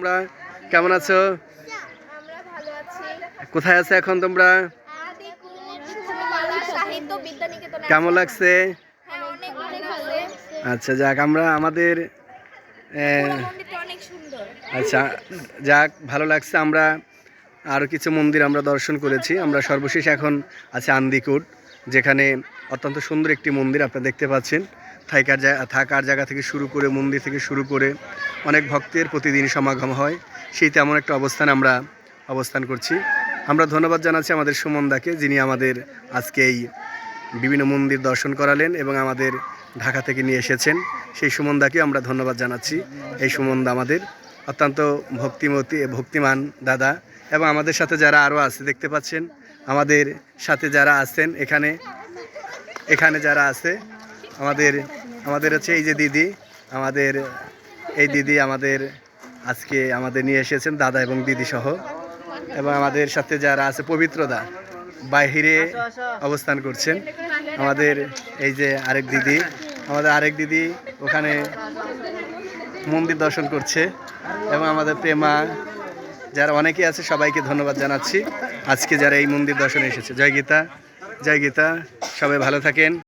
তোমরা? কেমন আছো? কোথায় আছো এখন তোমরা? কেমন লাগছে? আচ্ছা যাক, আমরা আমাদের আচ্ছা যাক, ভালো লাগছে। আমরা আরও কিছু মন্দির আমরা দর্শন করেছি। আমরা সর্বশেষ এখন আছে আন্দিকুট, যেখানে অত্যন্ত সুন্দর একটি মন্দির আপনারা দেখতে পাচ্ছেন। থাকার থাকার জায়গা থেকে শুরু করে মন্দির থেকে শুরু করে অনেক ভক্তের প্রতিদিন সমাগম হয়। সেই তেমন একটা অবস্থানে আমরা অবস্থান করছি। আমরা ধন্যবাদ জানাচ্ছি আমাদের সুমনদাকে, যিনি আমাদের আজকে এই বিভিন্ন মন্দির দর্শন করালেন এবং আমাদের ঢাকা থেকে নিয়ে এসেছেন। সেই সুমনদাকে আমরা ধন্যবাদ জানাচ্ছি। এই সুমনদা আমাদের অত্যন্ত ভক্তিমতী, ভক্তিমান দাদা এবং আমাদের সাথে যারা আরও আছে দেখতে পাচ্ছেন, আমাদের সাথে যারা আছেন এখানে এখানে যারা আছে, আমাদের আমাদের হচ্ছে এই যে দিদি, আমাদের, এই দিদি আমাদের আজকে আমাদের নিয়ে এসেছেন, দাদা এবং দিদি সহ। এবং আমাদের সাথে যারা আছে পবিত্রদা বাহিরে অবস্থান করছেন। আমাদের এই যে আরেক দিদি, আমাদের আরেক দিদি ওখানে মন্দির দর্শন করছে। এবং আমাদের প্রেমা, যারা অনেকে আছে, সবাইকে ধন্যবাদ জানাচ্ছি। আজকে যারা এই মন্দির দর্শনে এসেছে। জয় গীতা জয় গীতা, সবাই ভালো থাকেন।